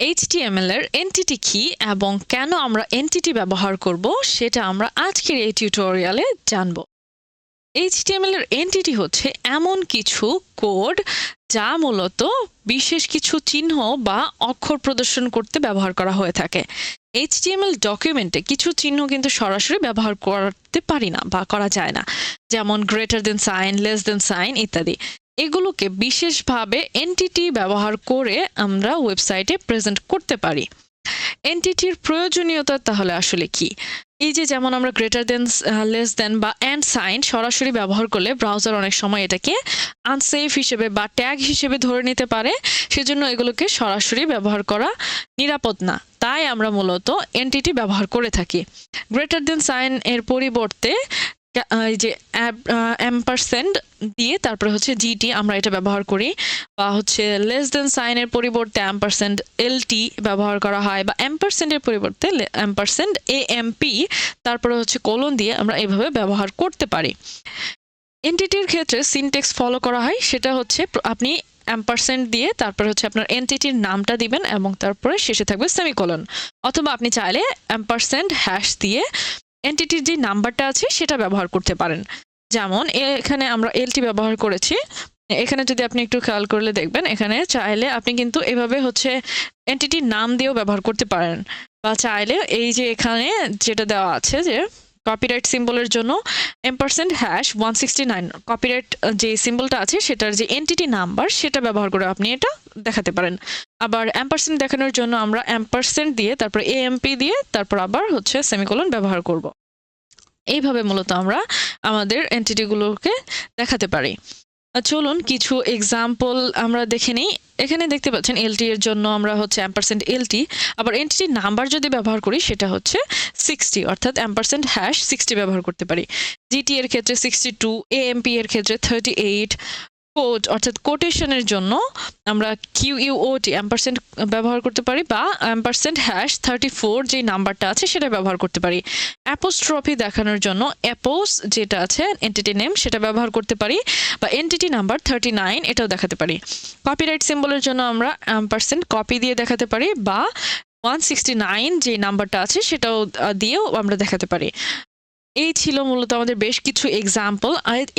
HTML এর entity কি এবং কেন আমরা এনটিটি ব্যবহার করব সেটা আমরা আজকের এই টিউটোরিয়ালে জানব। HTML এর এনটিটি হচ্ছে এমন কিছু কোড যা মূলত বিশেষ কিছু চিহ্ন বা অক্ষর প্রদর্শন করতে ব্যবহার করা হয়ে থাকে। HTML ডকুমেন্টে কিছু চিহ্ন কিন্তু সরাসরি ব্যবহার করতে পারি না বা করা যায় না। যেমন greater than sign less than sign ইত্যাদি। এগুলোকে বিশেষভাবে এনটিটি ব্যবহার করে আমরা ওয়েবসাইটে প্রেজেন্ট করতে পারি। এনটিটির প্রয়োজনীয়তা তাহলে আসলে কি? এই যে যেমন আমরা গ্রেটার দেন লেস দেন বা অ্যান্ড সাইন সরাসরি ব্যবহার করলে ব্রাউজার অনেক সময় এটাকে আনসেফ হিসেবে বা ট্যাগ হিসেবে ধরে নিতে পারে। সেজন্য এগুলোকে সরাসরি ব্যবহার করা নিরাপদ না। তাই আমরা মূলত এনটিটি ব্যবহার করে থাকি। গ্রেটার দেন সাইন এর পরিবর্তে যে অ্যাম্পারসেন্ড দিয়ে তারপরে হচ্ছে জিটি আমরা এটা ব্যবহার করি, বা হচ্ছে লেস দেন সাইনের পরিবর্তে অ্যাম্পারসেন্ড এলটি ব্যবহার করা হয়, বা অ্যাম্পারসেন্ডের পরিবর্তে অ্যাম্পারসেন্ড এএমপি তারপরে হচ্ছে কোলন দিয়ে আমরা এভাবে ব্যবহার করতে পারি। এনটিটির ক্ষেত্রে সিনটেক্স ফলো করা হয়, সেটা হচ্ছে আপনি অ্যাম্পারসেন্ট দিয়ে তারপরে হচ্ছে আপনার এনটিটির নামটা দিবেন এবং তারপরে শেষে থাকবে সেমিকোলন অথবা আপনি চাইলে অ্যাম্পারসেন্ট হ্যাশ দিয়ে এনটিটির যে নাম্বারটা আছে সেটা ব্যবহার করতে পারেন। যেমন এখানে আমরা এলটি ব্যবহার করেছি। এখানে যদি আপনি একটু খেয়াল করলে দেখবেন, এখানে চাইলে আপনি কিন্তু এভাবে হচ্ছে এনটিটির নাম দিয়েও ব্যবহার করতে পারেন। বা চাইলে এই যে এখানে যেটা দেওয়া আছে যে কপিরাইট সিম্বলের জন্য ampersand hash one sixty nine copyright যে সিম্বলটা আছে সেটার যে এনটিটি নাম্বার সেটা ব্যবহার করে আপনি এটা দেখাতে পারেন। আবার অ্যাম্পারসেন্ট দেখানোর জন্য আমরা অ্যাম্পারসেন্ট দিয়ে, তারপর এএমপি দিয়ে, তারপর আবার হচ্ছে সেমিকোলন ব্যবহার করব। এইভাবে মূলত আমরা আমাদের এন্টিটিগুলোকে দেখাতে পারি। চলুন কিছু এক্সাম্পল আমরা দেখে নিই। এখানে দেখতে পাচ্ছেন এলটি এর জন্য আমরা হচ্ছে অ্যাম্পারসেন্ট এলটি আবার এন্টিটি নাম্বার যদি ব্যবহার করি সেটা হচ্ছে সিক্সটি অর্থাৎ অ্যাম্পারসেন্ট হ্যাশ সিক্সটি ব্যবহার করতে পারি। জিটি এর ক্ষেত্রে সিক্সটি টু এএমপি এর ক্ষেত্রে থার্টি এইট কোড অর্থাৎ কোটেশনের জন্য আমরা কিউ ইউওটি অ্যাম্পারসেন্ট ব্যবহার করতে পারি বা অ্যাম্পারসেন্ট হ্যাশ থার্টি ফোর যে নাম্বারটা আছে সেটা ব্যবহার করতে পারি। অ্যাপোস্ট্রফি দেখানোর জন্য অ্যাপোস যেটা আছে এন্টিটি নেম সেটা ব্যবহার করতে পারি বা এন্টিটি নাম্বার থার্টি নাইন এটাও দেখাতে পারি। কপিরাইট সিম্বলের জন্য আমরা পার্সেন্ট কপি দিয়ে দেখাতে পারি বা ওয়ান সিক্সটি নাইন যে নাম্বারটা আছে সেটাও দিয়েও আমরা দেখাতে পারি। এই ছিল মূলত আমাদের বেশ কিছু এক্সাম্পল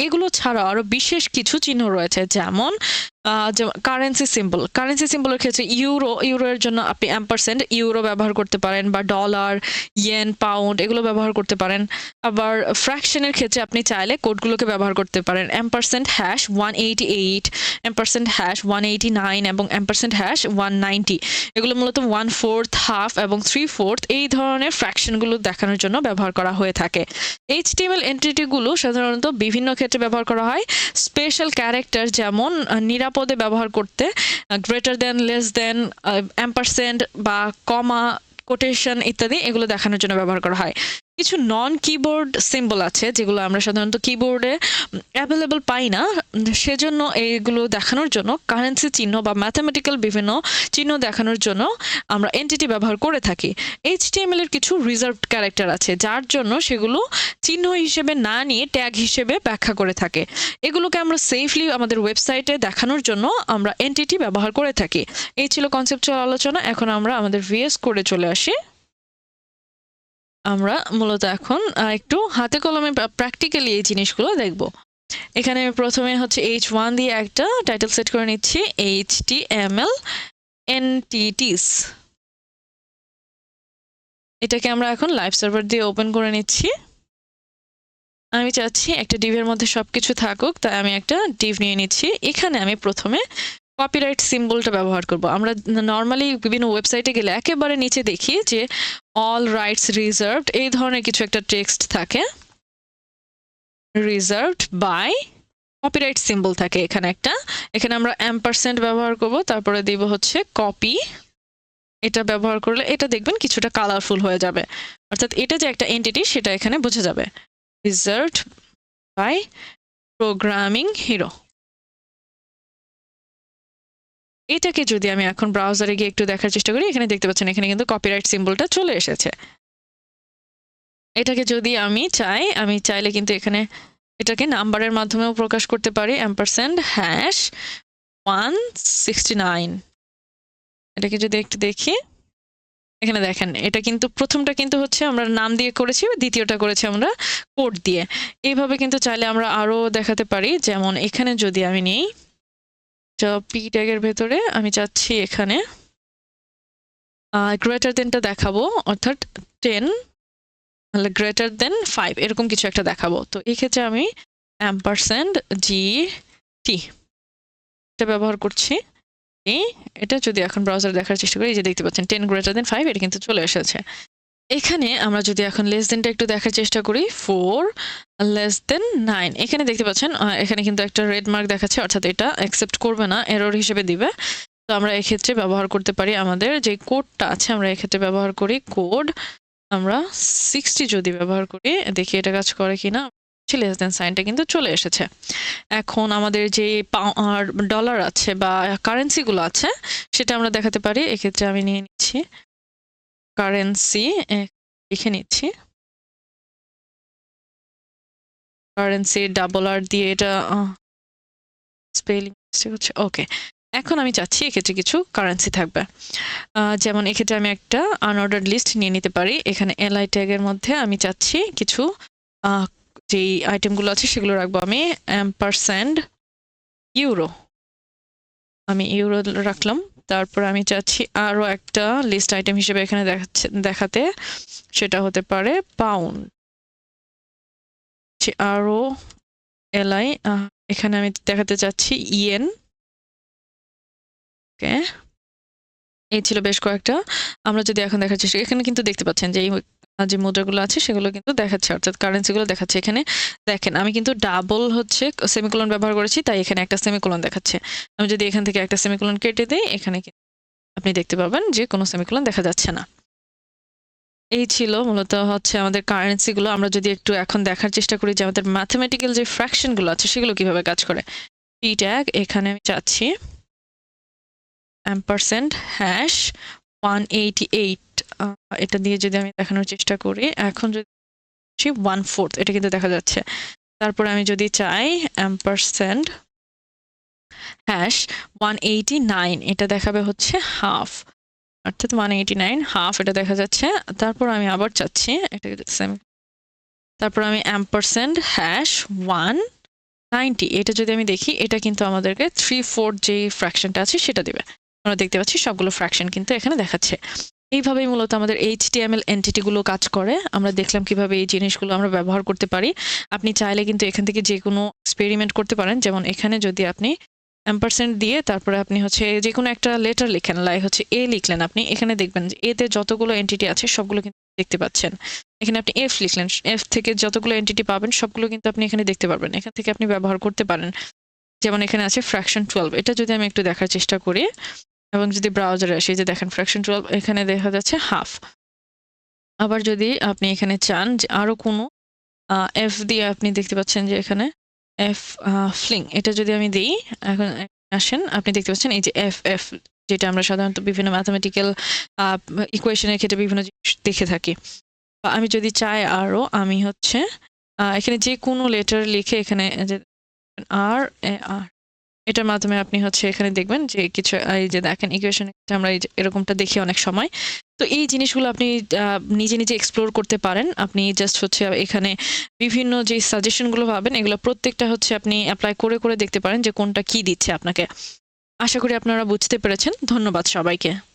এগুলো ছাড়া আরও বিশেষ কিছু চিহ্ন রয়েছে, যেমন কারেন্সি সিম্বল কারেন্সি সিম্বলের ক্ষেত্রে ইউরো ইউরোর জন্য আপনি অ্যাম্পারসেন্ট ইউরো ব্যবহার করতে পারেন বা ডলার ইয়েন পাউন্ড এগুলো ব্যবহার করতে পারেন। আবার ফ্র্যাকশনের ক্ষেত্রে আপনি চাইলে কোডগুলোকে ব্যবহার করতে পারেন। Ampersand hash one eighty eight ampersand hash one eighty nine এবং অ্যাম্পারসেন্ট হ্যাশ ওয়ান নাইনটি এগুলো মূলত ওয়ান ফোর্থ হাফ এবং থ্রি ফোর্থ এই ধরনের ফ্র্যাকশনগুলো দেখানোর জন্য ব্যবহার করা হয়ে থাকে। এইচ এইচটিএমএল এন্টিটিগুলো সাধারণত বিভিন্ন ক্ষেত্রে ব্যবহার করা হয়। স্পেশাল ক্যারেক্টার যেমন আহ, নিরাপদে ব্যবহার করতে greater than less than ampersand বা কমা কোটেশন ইত্যাদি এগুলো দেখানোর জন্য ব্যবহার করা হয়। কিছু নন কিবোর্ড সিম্বল আছে, যেগুলো আমরা সাধারণত কিবোর্ডে অ্যাভেলেবল পাই না। সেজন্য এইগুলো দেখানোর জন্য কারেন্সি চিহ্ন বা ম্যাথামেটিক্যাল বিভিন্ন চিহ্ন দেখানোর জন্য আমরা এনটিটি ব্যবহার করে থাকি। এইচটিএমএল এর কিছু রিজার্ভড ক্যারেক্টার আছে, যার জন্য সেগুলো চিহ্ন হিসেবে না নিয়ে ট্যাগ হিসেবে ব্যাখ্যা করে থাকে। এগুলোকে আমরা সেফলি আমাদের ওয়েবসাইটে দেখানোর জন্য আমরা এনটিটি ব্যবহার করে থাকি। এই ছিল কনসেপচুয়াল আলোচনা, এখন আমরা আমাদের ভিএস করে চলে আসি। আমরা মূলত এখন একটু হাতে কলমে প্র্যাকটিক্যালি এই জিনিসগুলো দেখব। এখানে আমি প্রথমে হচ্ছে এইচ ওয়ান দিয়ে একটা টাইটেল সেট করে নিচ্ছি এইচ টি এম এল এনটিটিস এটাকে আমরা এখন লাইভ সার্ভার দিয়ে ওপেন করে নিচ্ছি। আমি চাচ্ছি একটা ডিভের মধ্যে সব কিছু থাকুক, তাই আমি একটা ডিভ নিয়ে নিচ্ছি। এখানে আমি প্রথমে কপিরাইট সিম্বলটা ব্যবহার করব। আমরা নর্মালি বিভিন্ন ওয়েবসাইটে গেলে একেবারে নিচে দেখি যে অল রাইটস রিজার্ভড এই ধরনের কিছু একটা টেক্সট থাকে। রিজার্ভড বাই কপিরাইট সিম্বল থাকে এখানে একটা। এখানে আমরা অ্যাম্পারসেন্ট ব্যবহার করব, তারপরে দিব হচ্ছে কপি এটা ব্যবহার করলে এটা দেখবেন কিছুটা কালারফুল হয়ে যাবে। অর্থাৎ এটা যে একটা এন্টিটি সেটা এখানে বোঝা যাবে। রিজার্ভড বাই প্রোগ্রামিং হিরো এটাকে যদি আমি এখন ব্রাউজারে গিয়ে একটু দেখার চেষ্টা করি, এখানে দেখতে পাচ্ছেন, এখানে কিন্তু কপিরাইট সিম্বলটা চলে এসেছে। এটাকে যদি আমি চাই, আমি চাইলে কিন্তু এখানে এটাকে নাম্বারের মাধ্যমেও প্রকাশ করতে পারি ampersand hash one sixty nine এটাকে যদি একটু দেখি, এখানে দেখেন, এটা কিন্তু প্রথমটা কিন্তু হচ্ছে আমরা নাম দিয়ে করেছি, দ্বিতীয়টা করেছি আমরা কোড দিয়ে। এইভাবে কিন্তু চাইলে আমরা আরও দেখাতে পারি, যেমন এখানে যদি আমি নিই পি ট্যাগের ভেতরে আমি চাচ্ছি এখানে। গ্রেটার দেনটা দেখাবো, অর্থাৎ টেন গ্রেটার দেন ফাইভ এরকম কিছু একটা দেখাবো। তো এই ক্ষেত্রে আমি অ্যাম্পারসেন্ড জি টি এটা ব্যবহার করছি। এটা যদি এখন ব্রাউজার দেখার চেষ্টা করি যে দেখতে পাচ্ছেন টেন গ্রেটার দেন ফাইভ এটা কিন্তু চলে এসেছে। এখানে আমরা যদি এখন লেস দেনটা একটু দেখার চেষ্টা করি ফোর লেস দেন নাইন এখানে দেখতে পাচ্ছেন এখানে কিন্তু একটা রেড মার্ক দেখাচ্ছে, অর্থাৎ এটা অ্যাকসেপ্ট করবে না এরর হিসেবে দিবে। তো আমরা এক্ষেত্রে ব্যবহার করতে পারি আমাদের যে কোডটা আছে, আমরা এক্ষেত্রে ব্যবহার করি কোড আমরা সিক্সটি যদি ব্যবহার করি, দেখি এটা কাজ করে কিনা। লেস দেন সাইনটা কিন্তু চলে এসেছে। এখন আমাদের যে ডলার আছে বা কারেন্সিগুলো আছে, সেটা আমরা দেখাতে পারি। এক্ষেত্রে আমি নিয়ে নিচ্ছি। কারেন্সি লিখে নিচ্ছি। কারেন্সি ডাবল আর দিয়ে এটা স্পেলিং হচ্ছে ওকে এখন আমি চাচ্ছি এক্ষেত্রে কিছু কারেন্সি থাকবে। যেমন এক্ষেত্রে আমি একটা আনঅর্ডার লিস্ট নিয়ে নিতে পারি। এখানে এলআই ট্যাগের মধ্যে আমি চাচ্ছি কিছু যেই আইটেমগুলো আছে সেগুলো রাখব। আমি অ্যাম্পারস্যান্ড ইউরো আমি ইউরো রাখলাম। তারপর আমি চাচ্ছি আরও একটা লিস্ট আইটেম হিসেবে এখানে দেখাচ্ছে, দেখাতে। সেটা হতে পারে পাউন্ড আরও এলআই এখানে আমি দেখাতে চাচ্ছি ইয়েন ওকে এই ছিল বেশ কয়েকটা। আমরা যদি এখন দেখার চেষ্টা এখানে কিন্তু দেখতে পাচ্ছেন যে এই যে মুদ্রাগুলো আছে, সেগুলো কিন্তু দেখাচ্ছে, অর্থাৎ কারেন্সিগুলো দেখাচ্ছে। এখানে দেখেন, আমি কিন্তু ডাবল হচ্ছে সেমিকোলন ব্যবহার করেছি, তাই এখানে একটা সেমিকোলন দেখাচ্ছে। আমি যদি এখান থেকে একটা সেমিকোলন কেটে দিই, এখানে আপনি দেখতে পাবেন যে কোনো সেমিকোলন দেখা যাচ্ছে না। এই ছিল মূলত হচ্ছে আমাদের কারেন্সিগুলো আমরা যদি একটু এখন দেখার চেষ্টা করি যে আমাদের ম্যাথমেটিক্যাল যে ফ্র্যাকশনগুলো আছে, সেগুলো কীভাবে কাজ করে। পি ট্যাগ এখানে আমি চাচ্ছি ampersand hash one eighty eight এটা দিয়ে যদি আমি দেখানোর চেষ্টা করি, এখন যদি ওয়ান ফোর্থ এটা কিন্তু দেখা যাচ্ছে। তারপরে আমি যদি চাই ampersand hash one eighty nine এটা দেখাবে হচ্ছে হাফ অর্থাৎ ওয়ান এইটি নাইন হাফ এটা দেখা যাচ্ছে। তারপর আমি আবার চাচ্ছি, এটা সেম তারপর আমি অ্যাম্পারসেন্ট হ্যাশ ওয়ান নাইনটি এটা যদি আমি দেখি, এটা কিন্তু আমাদেরকে থ্রি ফোর যে ফ্র্যাকশনটা আছে, সেটা দেবে। আমরা দেখতে পাচ্ছি সবগুলো ফ্র্যাকশন কিন্তু এখানে দেখাচ্ছে। এইভাবেই মূলত আমাদের এইচ এইচটিএমএল এন্টিটিগুলো কাজ করে। আমরা দেখলাম কীভাবে এই জিনিসগুলো আমরা ব্যবহার করতে পারি। আপনি চাইলে কিন্তু এখান থেকে যে কোনো এক্সপেরিমেন্ট করতে পারেন। যেমন এখানে যদি আপনি অ্যাম্পারসেন্ট দিয়ে তারপরে আপনি হচ্ছে যে কোনো একটা লেটার লিখেন লাই হচ্ছে এ লিখলেন আপনি, এখানে দেখবেন যে এতে যতগুলো এন্টিটি আছে সবগুলো কিন্তু দেখতে পাচ্ছেন। এখানে আপনি এফ লিখলেন এফ থেকে যতগুলো এন্টিটি পাবেন সবগুলো কিন্তু আপনি এখানে দেখতে পারবেন। এখান থেকে আপনি ব্যবহার করতে পারেন। যেমন এখানে আছে ফ্র্যাকশন টুয়েলভ এটা যদি আমি একটু দেখার চেষ্টা করি, এবং যদি ব্রাউজারে আসি, যে দেখেন ফ্র্যাকশন টুয়েলভ এখানে দেখা যাচ্ছে হাফ আবার যদি আপনি এখানে চান যে আরও কোনো এফ দিয়ে আপনি দেখতে পাচ্ছেন যে এখানে এফ ফ্লিং এটা যদি আমি দিই, এখন আসেন, আপনি দেখতে পাচ্ছেন এই যে এফ এফ যেটা আমরা সাধারণত বিভিন্ন ম্যাথামেটিক্যাল ইকুয়েশনের ক্ষেত্রে বিভিন্ন জিনিস দেখে থাকি। আমি যদি চাই আরও আমি হচ্ছে এখানে যে কোনো লেটার লিখে এখানে আর, এ, আর। এটার মাধ্যমে আপনি হচ্ছে এখানে দেখবেন যে কিছু, এই যে দেখেন ইকুয়েশন আমরা এরকমটা দেখি অনেক সময়। তো এই জিনিসগুলো আপনি নিজে নিজে এক্সপ্লোর করতে পারেন। আপনি জাস্ট হচ্ছে এখানে বিভিন্ন যে সাজেশনগুলো পাবেন, এগুলো প্রত্যেকটা হচ্ছে আপনি অ্যাপ্লাই করে করে দেখতে পারেন যে কোনটা কি দিচ্ছে আপনাকে। আশা করি আপনারা বুঝতে পেরেছেন। ধন্যবাদ সবাইকে।